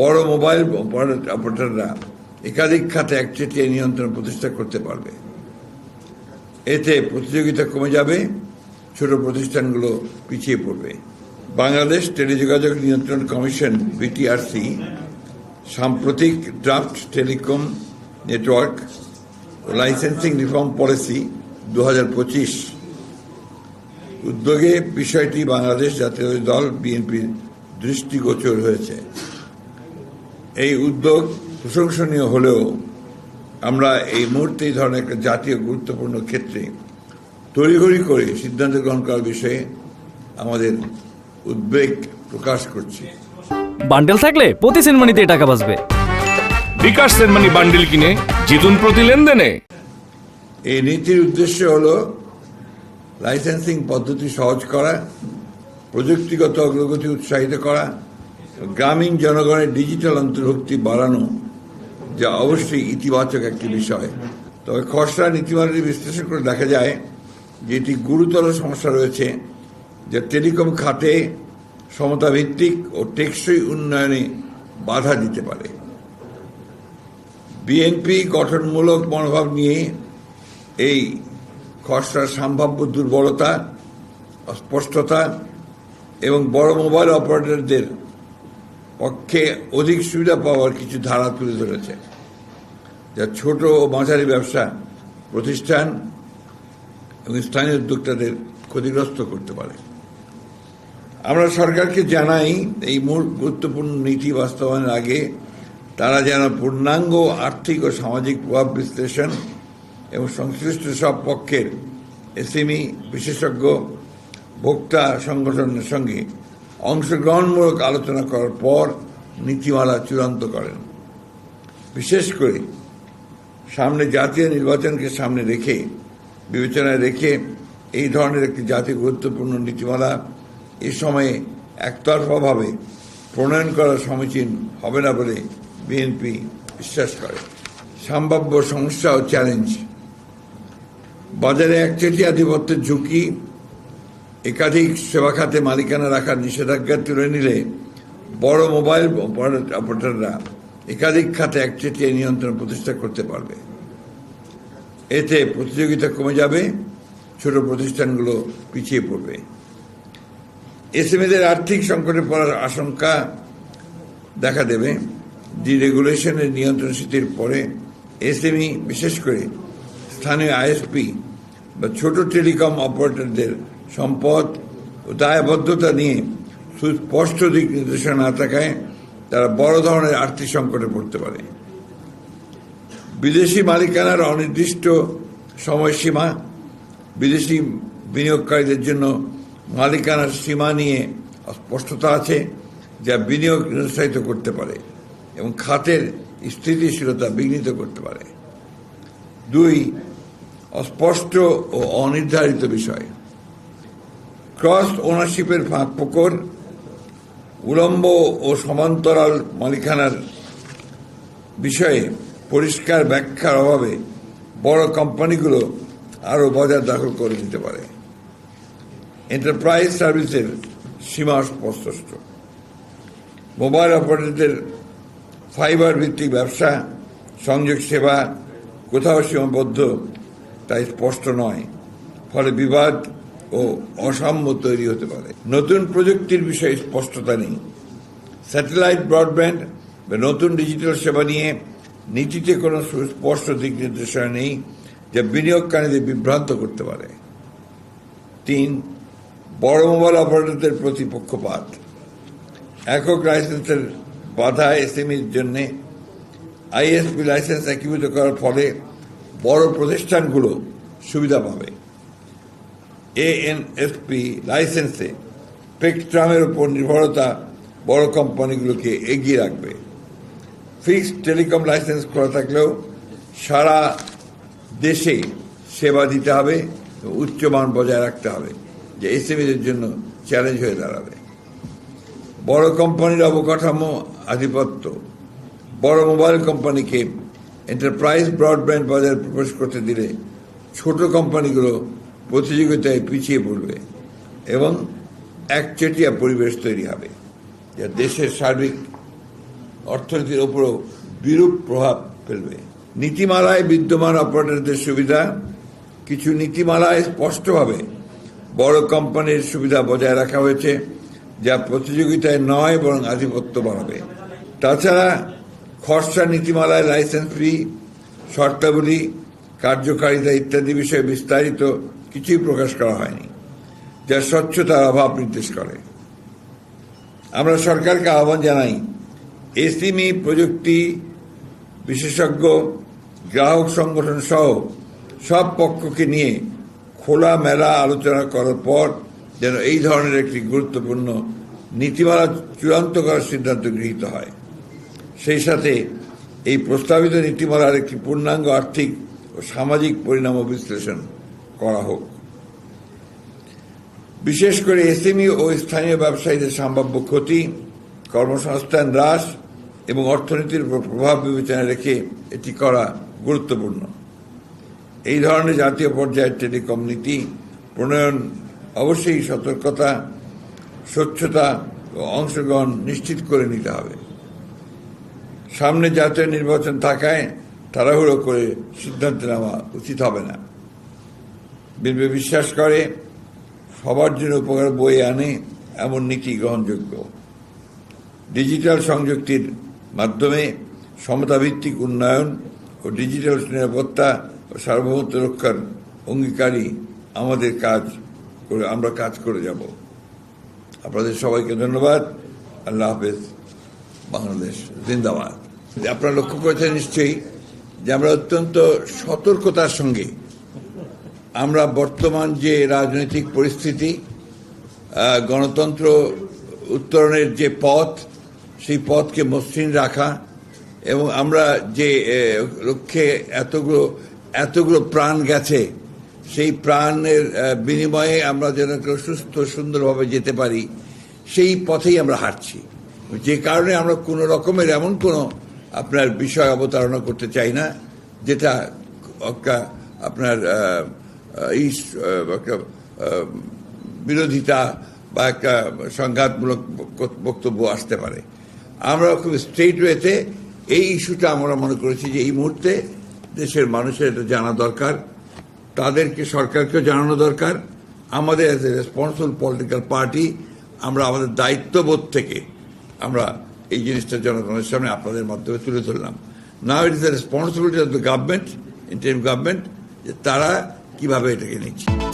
বড় মোবাইল অপারেটররা একাধিক খাতে একচেটিয়া নিয়ন্ত্রণ প্রতিষ্ঠা করতে পারবে। এতে প্রতিযোগিতা কমে যাবে, ছোট প্রতিষ্ঠানগুলো পিছিয়ে পড়বে। বাংলাদেশ টেলিযোগাযোগ নিয়ন্ত্রণ কমিশন, বিটিআরসি, সাম্প্রতিক draft telecom network licensing reform policy দু পঁচিশ। উদ্যোগে বিষয়টি বাংলাদেশ জাতীয় দল বিএনপির দৃষ্টিগোচর হয়েছে। এই উদ্যোগ প্রশংসনীয় হলেও আমরা এই মুহূর্তে এই ধরনের একটা জাতীয় গুরুত্বপূর্ণ ক্ষেত্রে তড়িঘড়ি করে সিদ্ধান্ত গ্রহণ করার বিষয়ে আমাদের উদ্বেগ প্রকাশ করছি। বান্ডেল থাকলে প্রতি সেনমানিতে টাকা বাঁচবে। বিকাশ সেনমানি বান্ডিল কিনে জিতুন প্রতি লেনদেনে। এই নীতির উদ্দেশ্য হল লাইসেন্সিং পদ্ধতি সহজ করা প্রযুক্তিগত অগ্রগতি উৎসাহিত করা গ্রামীণ জনগণের ডিজিটাল অন্তর্ভুক্তি বাড়ানো যা অবশ্যই ইতিবাচক একটি বিষয়। তবে খসড়া নীতিমালাটি বিশ্লেষণ করে দেখা যায় যে এটি গুরুতর সমস্যা রয়েছে যা টেলিকম খাতে সমতাভিত্তিক ও টেকসই উন্নয়নে বাধা দিতে পারে। বিএনপি গঠনমূলক মনোভাব নিয়ে এই খসড়ার সম্ভাব্য দুর্বলতা, অস্পষ্টতা এবং বড় মোবাইল অপারেটরদের পক্ষে অধিক সুবিধা পাওয়ার কিছু ধারা তুলে ধরেছে। যা ছোট ও মাঝারি ব্যবসা, প্রতিষ্ঠান এবং স্থানীয় উদ্যোক্তাদের ক্ষতিগ্রস্ত করতে পারে। আমরা সরকারকে জানাই, এই মূল গুরুত্বপূর্ণ নীতি বাস্তবায়নের আগে তারা যেন পূর্ণাঙ্গ আর্থিক ও সামাজিক প্রভাব বিশ্লেষণ এবং সংশ্লিষ্ট সব পক্ষের এসএমই, বিশেষজ্ঞ, ভোক্তা সংগঠনের সঙ্গে অংশগ্রহণমূলক আলোচনা করার পর নীতিমালা চূড়ান্ত করেন। বিশেষ করে সামনে জাতীয় নির্বাচনকে সামনে রেখে, বিবেচনায় রেখে এই ধরনের একটি জাতীয় গুরুত্বপূর্ণ নীতিমালা এ সময়ে একতরফাভাবে প্রণয়ন করা সমীচীন হবে না বলে বিএনপি বিশ্বাস করে। সম্ভাব্য সমস্যা ও চ্যালেঞ্জ বাজারে একচেটিয়া আধিপত্যের ঝুঁকি একাধিক সেবা খাতে মালিকানা রাখার নিষেধাজ্ঞা তুলে নিলে বড় মোবাইল অপারেটররা একাধিক খাতে একচেটিয়া নিয়ন্ত্রণ প্রতিষ্ঠা করতে পারবে। এতে প্রতিযোগিতা কমে যাবে, ছোট প্রতিষ্ঠানগুলো পিছিয়ে পড়বে। এসএমএদের আর্থিক সংকটে পড়ার আশঙ্কা দেখা দেবে। ডিরেগুলেশনের নিয়ন্ত্রণ শিথির পরে এসএমই, বিশেষ করে স্থানীয় আইএসপি বা ছোট টেলিকম অপারেটরদের সম্পদ ও দায়বদ্ধতা নিয়ে সুস্পষ্ট দিক নির্দেশনা না থাকায় তারা বড় ধরনের আর্থিক সংকটে পড়তে পারে। বিদেশি মালিকানার অনির্দিষ্ট সময়সীমা, বিদেশি বিনিয়োগকারীদের জন্য মালিকানার সীমা নিয়ে অস্পষ্টতা আছে যা বিনিয়োগ নিরুৎসাহিত করতে পারে এবং খাতের স্থিতিশীলতা বিঘ্নিত করতে পারে। দুই, অস্পষ্ট ও অনির্ধারিত বিষয়। ক্রস ওনারশিপের ফাঁক ফোকর উলম্ব ও সমান্তরাল মালিকানার বিষয়ে পরিষ্কার ব্যাখ্যার অভাবে বড় কোম্পানিগুলো আরও বাজার দখল করে নিতে পারে। এন্টারপ্রাইজ সার্ভিসের সীমা স্পষ্ট মোবাইল অপারেটরদের ফাইবার ভিত্তিক ব্যবসা, সংযোগ সেবা কোথাও সীমাবদ্ধ, তাই স্পষ্ট নয়। ফলে বিবাদ ও অসাম্য তৈরি হতে পারে। নতুন প্রযুক্তির বিষয়ে স্পষ্টতা নেই। স্যাটেলাইট ব্রডব্যান্ড বা নতুন ডিজিটাল সেবা নিয়ে নীতিতে কোনো সুস্পষ্ট দিক নির্দেশনা নেই যা বিনিয়োগকারীদের বিভ্রান্ত করতে পারে। তিন, বড় মোবাইল অপারেটরদের প্রতি পক্ষপাত। একক লাইসেন্সের বাধা এসএমইর জন্য আইএসপি লাইসেন্স একীভূত করার ফলে বড় প্রতিষ্ঠানগুলো সুবিধা পাবে। এএনএসপি লাইসেন্সে স্পেকট্রামের উপর নির্ভরতা বড় কোম্পানিগুলোকে এগিয়ে রাখবে। ফিক্সড টেলিকম লাইসেন্স করা থাকলেও সারা দেশে সেবা দিতে হবে উচ্চমান বজায় রাখতে হবে, যে এসএমইদের জন্য চ্যালেঞ্জ হয়ে দাঁড়াবে। বড় কোম্পানির অবকাঠামো আধিপত্য। বড় মোবাইল কোম্পানিকে এন্টারপ্রাইজ ব্রডব্যান্ড বাজারে প্রবেশ করতে দিলে ছোট কোম্পানিগুলো প্রতিযোগিতায় পিছিয়ে পড়বে এবং একচেটিয়া পরিবেশ তৈরি হবে, যা দেশের সার্বিক অর্থনীতির ওপরও বিরূপ প্রভাব ফেলবে। নীতিমালায় বিদ্যমান অপারেটরদের সুবিধা, কিছু নীতিমালায় স্পষ্টভাবে বড় কোম্পানির সুবিধা বজায় রাখা হয়েছে, যা প্রতিযোগিতায় নয় বরং আধিপত্য বাড়াবে। তাছাড়া খরচা নীতিমালায় লাইসেন্স ফি, শর্তাবলী, কার্যকারিতা ইত্যাদি বিষয়ে বিস্তারিত কিছুই প্রকাশ করা হয়নি। যা স্বচ্ছতার অভাব নির্দেশ করে। আমরা সরকারকে আহ্বান জানাই, এসিমি প্রযুক্তি বিশেষজ্ঞ, গ্রাহক সংগঠন সহ সব পক্ষকে নিয়ে খোলা মেলা আলোচনা করার পর যেন এই ধরনের একটি গুরুত্বপূর্ণ নীতিমালা চূড়ান্ত করার সিদ্ধান্ত গৃহীত হয়। সেই সাথে এই প্রস্তাবিত নীতিমালার একটি পূর্ণাঙ্গ আর্থিক ও সামাজিক পরিণাম বিশ্লেষণ করা হোক। বিশেষ করে এসএমই ও স্থানীয় ব্যবসায়ীদের সম্ভাব্য ক্ষতি, কর্মসংস্থান হ্রাস এবং অর্থনীতির উপর প্রভাব বিবেচনায় রেখে এটি করা গুরুত্বপূর্ণ। এই ধরনের জাতীয় পর্যায়ের টেলিকম নীতি, প্রণয়ন, অবশ্যই সতর্কতা, স্বচ্ছতা ও অংশগ্রহণ নিশ্চিত করে নিতে হবে। সামনে জাতীয় নির্বাচন থাকায় তাড়াহুড়ো করে সিদ্ধান্ত নেওয়া উচিত হবে না। বিএনপি বিশ্বাস করে, সবার জন্য উপকার বই আনে এমন নীতি গ্রহণযোগ্য। ডিজিটাল সংযুক্তির মাধ্যমে সমতাভিত্তিক উন্নয়ন ও ডিজিটাল নিরাপত্তা ও সার্বভৌমত্ব রক্ষার অঙ্গীকারী আমাদের কাজ করে, আমরা কাজ করে যাব। আপনাদের সবাইকে ধন্যবাদ। আল্লাহ হাফেজ। বাংলাদেশ জিন্দাবাদ। আপনারা লক্ষ্য করেছেন নিশ্চয়ই যে আমরা অত্যন্ত সতর্কতার সঙ্গে আমরা বর্তমান যে রাজনৈতিক পরিস্থিতি গণতন্ত্র উত্তরণের যে পথ, সেই পথকে মসৃণ রাখা এবং আমরা যে লক্ষ্যে এতগুলো এতগুলো প্রাণ গেছে, সেই প্রাণের বিনিময়ে আমরা যেন সুস্থ, সুন্দরভাবে যেতে পারি, সেই পথেই আমরা হাঁটছি। যে কারণে আমরা কোনো রকমের এমন কোনো আপনার বিষয় অবতারণা করতে চাই না, যেটা আপনার এই একটা বিরোধিতা বা একটা সংঘাতমূলক বক্তব্য আসতে পারে। আমরা খুব স্ট্রেট ওয়েতে এই ইস্যুটা আমরা মনে করেছি যে এই মুহূর্তে দেশের মানুষের এটা জানা দরকার, তাদেরকে সরকারকেও জানানো দরকার। আমাদের as a responsible political party আমরা আমাদের দায়িত্ববোধ থেকে আমরা এই জিনিসটা জনগণের সামনে আপনাদের মাধ্যমে তুলে ধরলাম। Now it is the responsibility of the government interim government যে তারা কীভাবে এটাকে নিচ্ছে?